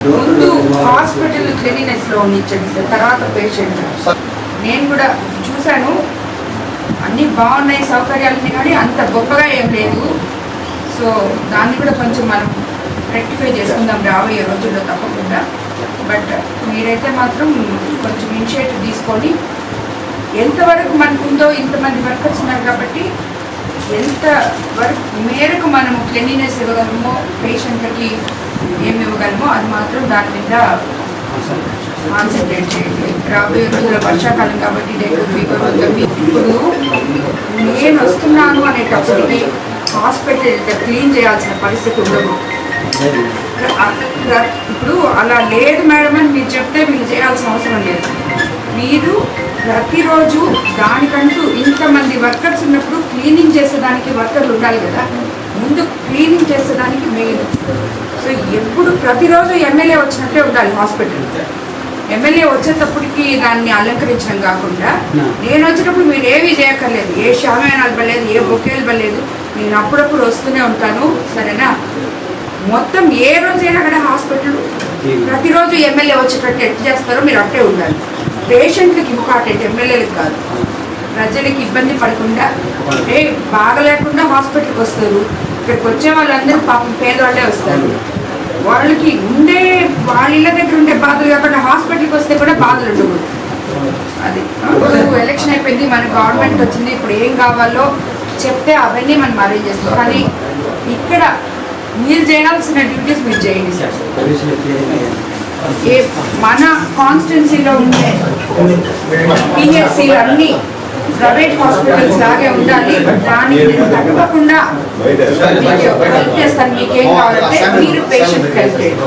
ముందు హాస్పిటల్ క్లీనినెస్లో ఉండించండి సార్ తర్వాత పేషెంట్ నేను కూడా చూశాను అన్నీ బాగున్నాయి సౌకర్యాలు కానీ అంత గొప్పగా ఏం లేదు. సో దాన్ని కూడా కొంచెం మనం రెక్టిఫై చేసుకుందాం రాబోయే రోజుల్లో తప్పకుండా. బట్ మీరైతే మాత్రం కొంచెం ఇనిషియేటివ్ తీసుకొని ఎంతవరకు మనకు ఉందో ఇంతమంది వర్కర్స్ ఉన్నారు కాబట్టి ఎంత వరకు మేరకు మనము క్లీనినెస్ ఇవ్వగలమో పేషెంట్లకి ఏమి ఇవ్వగలమో అది మాత్రం దాని మీద కాన్సన్ట్రేట్ చేయండి. రాబోయే రోజుల్లో వర్షాకాలం కాబట్టి డెంగ్యూ ఫీవర్ వద్దండి ఇప్పుడు నేను వస్తున్నాను అనేటప్పటికి హాస్పిటల్ క్లీన్ చేయాల్సిన పరిస్థితి ఉండదు. ఇప్పుడు అలా లేదు మేడం అని మీరు చెప్తే మీరు చేయాల్సిన అవసరం లేదు. మీరు ప్రతిరోజు దానికంటూ ఇంతమంది వర్కర్స్ ఉన్నప్పుడు క్లీనింగ్ చేసేదానికి వర్కర్లు ఉండాలి కదా. ముందు క్లీనింగ్ చేసేదానికి మెయిన్ సో ఎప్పుడు ప్రతిరోజు ఎమ్మెల్యే వచ్చినట్టే ఉండాలి హాస్పిటల్. ఎమ్మెల్యే వచ్చేటప్పటికి దాన్ని అలంకరించడం కాకుండా నేను వచ్చేటప్పుడు మీరు ఏమీ చేయక్కర్లేదు. ఏ షామయానాలు పడలేదు ఏ బొకేలు పడలేదు. నేను అప్పుడప్పుడు వస్తూనే ఉంటాను. సరేనా? మొత్తం ఏ రోజైనా అక్కడ హాస్పిటల్ ప్రతిరోజు ఎమ్మెల్యే వచ్చేటట్టు ఎట్లా చేస్తారో మీరు అట్టే ఉండాలి. పేషెంట్లకి ఇంపార్టెంట్ ఎమ్మెల్యేలకు కాదు. ప్రజలకి ఇబ్బంది పడకుండా ఏ బాగలేకుండా హాస్పిటల్కి వస్తారు. ఇక్కడికి వచ్చే వాళ్ళందరూ పాపం పేదవాళ్ళే వస్తారు. వాళ్ళకి ఉండే వాళ్ళ ఇళ్ళ దగ్గర ఉండే బాధలు కాకుండా హాస్పిటల్కి వస్తే కూడా బాధలు ఉండవు. అది ఎలక్షన్ అయిపోయింది మన గవర్నమెంట్ వచ్చింది ఇప్పుడు ఏం కావాలో చెప్తే అవన్నీ మనం అరేంజ్ చేస్తాం. కానీ ఇక్కడ మీరు చేయాల్సిన డ్యూటీస్ మీరు చేయండి సార్. ఏ మన కాన్స్టిట్యున్సీలో ఉండే పిహెచ్సీలు అన్నీ ప్రైవేట్ హాస్పిటల్స్ లాగే ఉండాలి. దానికి నేను తప్పకుండా హెల్ప్ చేస్తాను మీకేం కావాలంటే మీరు పేషెంట్ హెల్ప్ చేయండి.